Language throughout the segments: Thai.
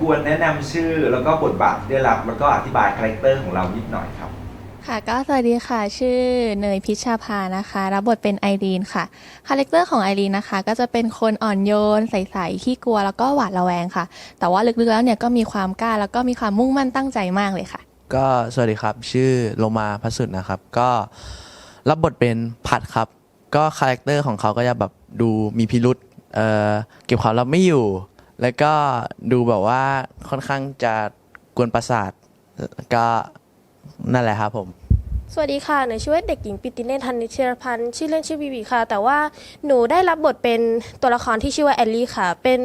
กวนแนะนำชื่อแล้วก็บทบาทที่ได้รับแล้วก็อธิบายคาแรคเตอร์ของเรานิดหน่อยครับ ค่ะก็สวัสดีค่ะ ชื่อเนยพิชชาภานะคะ รับบทเป็นไอรีนค่ะ คาแรคเตอร์ของไอรีนนะคะ ก็จะเป็นคนอ่อนโยน ใสๆขี้กลัวแล้วก็หวาดระแวงค่ะ แต่ว่าลึกๆแล้วเนี่ยก็มีความกล้าแล้วก็มีความมุ่งมั่นตั้งใจมากเลยค่ะ ก็สวัสดีครับ ชื่อโลมาพัสสุดนะครับ ก็รับบทเป็นผัดครับ ก็คาแรคเตอร์ของเขาก็จะแบบดูมีพิรุษเอ่อเก็บความลับไม่อยู่ แล้วก็ดูแบบว่าค่อนข้างจะกวนประสาทก็นั่นแหละครับผม สวัสดีค่ะ หนูชื่อว่าเด็กหญิงปิติเนธธันนิชเชยรพันธ์ชื่อเล่นชื่อบีบีค่ะ แต่ว่าหนูได้รับบทเป็นตัวละครที่ชื่อว่าแอลลี่ค่ะ เป็น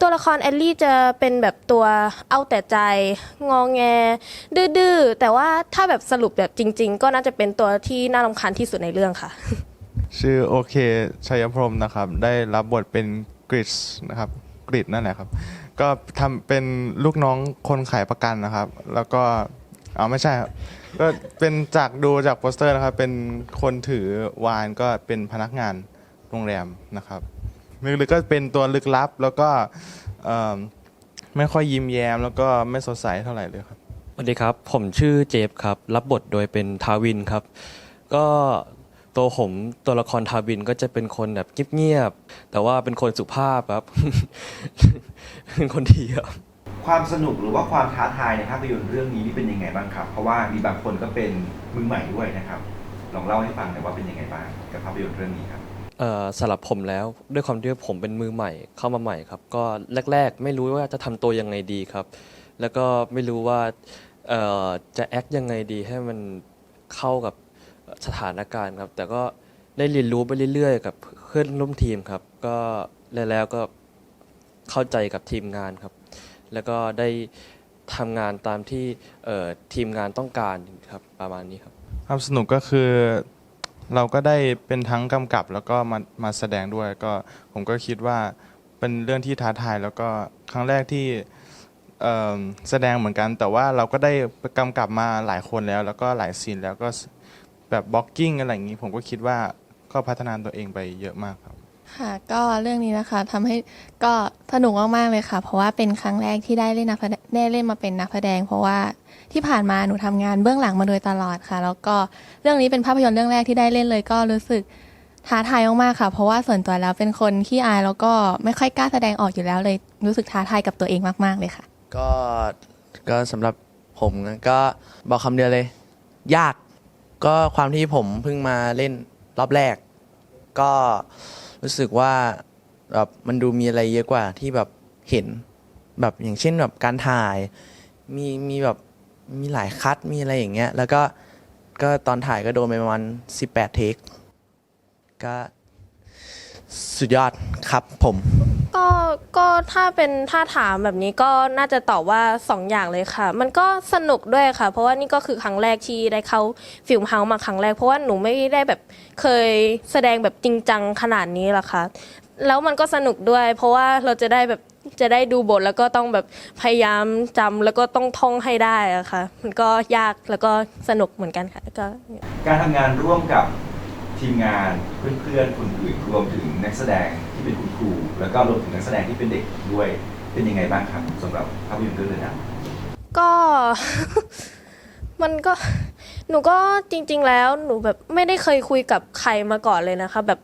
ตัวละครแอลลี่จะเป็นแบบตัวเอาแต่ใจ งองแง ดื้อๆ แต่ว่าถ้าแบบสรุปแบบจริง ๆ ก็น่าจะเป็นตัวที่น่ารำคาญที่สุดในเรื่องค่ะ ชื่อโอเคชัยพรหมนะครับ ได้รับบทเป็นกริชนะครับ กริชนั่นแหละครับ ก็ทำเป็นลูกน้องคนขายประกันนะครับ แล้วก็อ๋อไม่ใช่ครับก็เป็นจากดูจากโปสเตอร์นะครับ เป็นคนถือวานก็เป็นพนักงานโรงแรมนะครับลึกๆก็เป็นตัวลึกลับ แล้วก็เอิ่มไม่ค่อยยิ้มแย้ม แล้วก็ไม่สดใสเท่าไหร่เลยครับ สวัสดีครับ ผมชื่อเจฟครับ รับบทโดยเป็นทาวินครับ ก็ ตัวผมตัวละครทาวินก็จะเป็นคนแบบเงียบๆแต่ว่าเป็นคนสุภาพครับ เป็นคนดีครับ ความสนุกหรือว่าความท้าทายในภาพยนตร์เรื่องนี้นี่เป็นยังไงบ้างครับ เพราะว่ามีบางคนก็เป็นมือใหม่ด้วยนะครับ ลองเล่าให้ฟังหน่อยว่าเป็นยังไงบ้างกับภาพยนตร์เรื่องนี้ครับ เอ่อสำหรับผมแล้วด้วยความที่ว่าผมเป็นมือใหม่เข้ามาใหม่ครับ ก็แรก ๆ ไม่รู้ว่าจะทำตัวยังไงดีครับ แล้วก็ไม่รู้ว่าเอ่อจะแอคยังไงดีให้มันเข้ากับ สถานการณ์ครับ แต่ก็ได้เรียนรู้ไปเรื่อยๆ กับเพื่อนร่วมทีมครับ ก็แล้วก็เข้าใจกับทีมงานครับ แล้วก็ได้ทำงานตามที่เอ่อทีมงานต้องการครับประมาณนี้ครับความสนุกก็คือเราก็ได้เป็นทั้งกำกับแล้วก็มามาแสดงด้วยก็ผมก็คิดว่าเป็นเรื่องที่ท้าทายแล้วก็ครั้งแรกที่เอ่อแสดงเหมือนกัน แต่ว่าเราก็ได้กำกับมาหลายคนแล้ว แล้วก็หลายซีนแล้วก็ แบบบล็อกกิ้งอะไรอย่างนี้ ผมก็คิดว่าก็พัฒนาตัวเองไปเยอะมากครับ ค่ะก็เรื่องนี้นะคะทำให้ก็สนุกมากๆเลยค่ะ เพราะว่าเป็นครั้งแรกที่ได้เล่นนักแสดงได้เล่นมาเป็นนักแสดง เพราะว่าที่ผ่านมาหนูทำงานเบื้องหลังมาโดยตลอดค่ะ แล้วก็เรื่องนี้เป็นภาพยนตร์เรื่องแรกที่ได้เล่นเลย ก็รู้สึกท้าทายมากๆค่ะ เพราะว่าส่วนตัวแล้วเป็นคนขี้อายแล้วก็ไม่ค่อยกล้าแสดงออกอยู่แล้วเลย รู้สึกท้าทายกับตัวเองมาก ๆเลยค่ะ ก็ก็สำหรับผมก็บอกคำเดียวเลย ยาก ก็ความที่ผมเพิ่งมาเล่นรอบแรก ก็รู้สึกว่าแบบมันดูมีอะไรเยอะกว่าที่แบบเห็นแบบอย่างเช่นแบบการถ่าย มีมีแบบมีหลายคัดมีอะไรอย่างเงี้ย แล้วก็ก็ตอนถ่ายก็โดนไปประมาณ18 เทคก็สุดยอดครับผม ก็ก็ถ้าเป็นถ้าถามแบบนี้ก็น่าจะตอบว่าสองอย่างเลยค่ะ มันก็สนุกด้วยค่ะ เพราะว่านี่ก็คือครั้งแรกที่ได้เข้าฟิล์มเฮาส์มาครั้งแรก เพราะว่าหนูไม่ได้แบบเคยแสดงแบบจริงจังขนาดนี้หรอกค่ะ แล้วมันก็สนุกด้วย เพราะว่าเราจะได้แบบจะได้ดูบทแล้วก็ต้องแบบพยายามจำแล้วก็ต้องท่องให้ได้อะค่ะ มันก็ยากแล้วก็สนุกเหมือนกันค่ะก็ การทำงานร่วมกับทีมงานเพื่อนๆคนอื่นรวมถึงนักแสดง ที่เป็นคุณครู แล้วก็รวมถึงนักแสดงที่เป็นเด็กด้วยเป็นยังไงบ้างครับสำหรับภาพยนตร์เรื่องนี้ก็ มันก็หนูก็จริง ๆ แล้วหนูแบบไม่ได้เคยคุยกับใครมาก่อนเลยนะคะ แบบ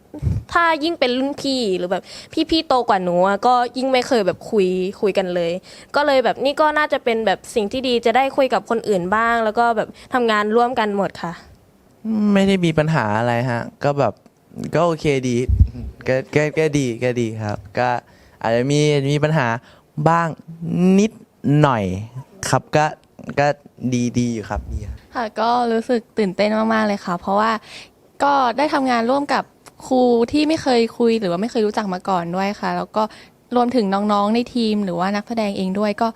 ถ้ายิ่งเป็นรุ่นพี่หรือแบบพี่ๆโตกว่าหนูอะก็ยิ่งไม่เคยแบบคุยคุยกันเลย ก็เลยแบบนี่ก็น่าจะเป็นแบบสิ่งที่ดีจะได้คุยกับคนอื่นบ้าง แล้วก็แบบทำงานร่วมกันหมดค่ะ ไม่ได้มีปัญหาอะไรฮะ ก็แบบก็โอเคดี ก็ก็ก็ดีก็ดีครับ ก็อาจจะมีมีปัญหาบ้างนิดหน่อยครับก็ก็ดีดีอยู่ครับดีครับค่ะก็รู้สึกตื่นเต้นมาก ๆ เลยค่ะ เพราะว่าก็ได้ทำงานร่วมกับครูที่ไม่เคยคุยหรือว่าไม่เคยรู้จักมาก่อนด้วยค่ะ แล้วก็รวมถึงน้องๆในทีมหรือว่านักแสดงเองด้วย ก็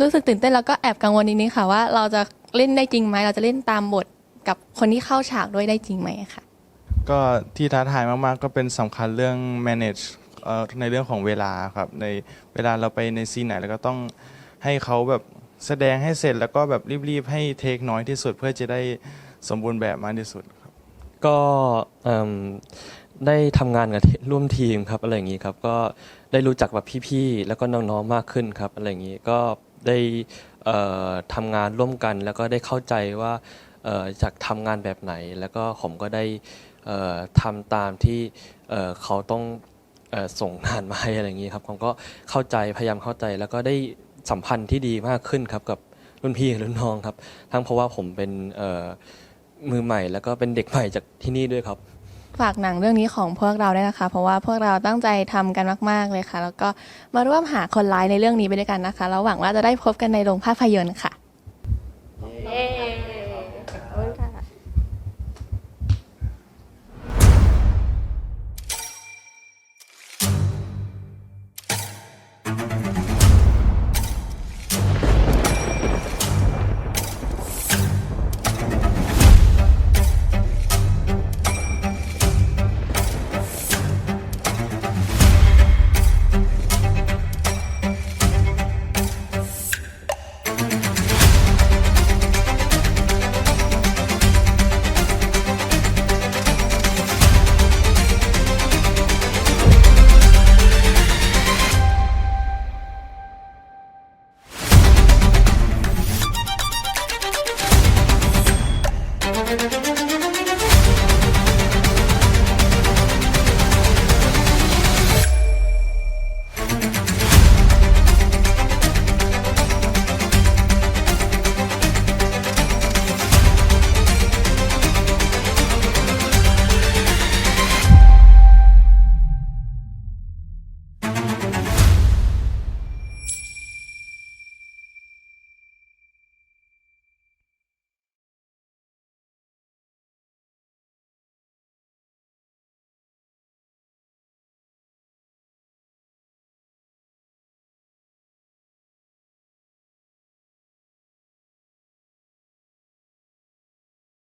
รู้สึกตื่นเต้นแล้วก็แอบกังวลนิดนึงค่ะว่าเราจะเล่นได้จริงไหมเราจะเล่นตามบทกับคนที่เข้าฉากด้วยได้จริงไหมค่ะ ก็ที่ท้าทายมากๆ ก็เป็นสำคัญเรื่อง manage เอ่อในเรื่องของเวลาครับ ในเวลาเราไปในซีนไหนแล้วก็ต้องให้เขาแบบแสดงให้เสร็จแล้วก็แบบรีบๆ ให้เทคน้อยที่สุดเพื่อจะได้สมบูรณ์แบบมากที่สุดครับ ก็เอิ่มได้ทำงานกับร่วมทีมครับอะไรอย่างนี้ครับก็ได้รู้จักแบบพี่ๆแล้วก็น้องๆมากขึ้นครับอะไรอย่างนี้ก็ได้เอ่อทำงานร่วมกัน แล้วก็ได้เข้าใจว่าเอ่อจากทำงานแบบไหน แล้วก็ผมก็ได้ ทำตามที่เอ่อเขาต้องเอ่อส่งงานมาให้อะไรอย่างนี้ครับผมก็เข้าใจพยายามเข้าใจแล้วก็ได้สัมพันธ์ที่ดีมากขึ้นครับกับรุ่นพี่รุ่นน้องครับ ทั้งเพราะว่าผมเป็นเอ่อมือใหม่ แล้วก็เป็นเด็กใหม่จากที่นี่ด้วยครับ ฝากหนังเรื่องนี้ของพวกเราด้วยนะคะ เพราะว่าพวกเราตั้งใจทำกันมาก ๆ เลยค่ะ แล้วก็มาร่วมหาคนร้ายในเรื่องนี้ไปด้วยกันนะคะ แล้วหวังว่าจะได้พบกันในโรงภาพยนตร์ค่ะ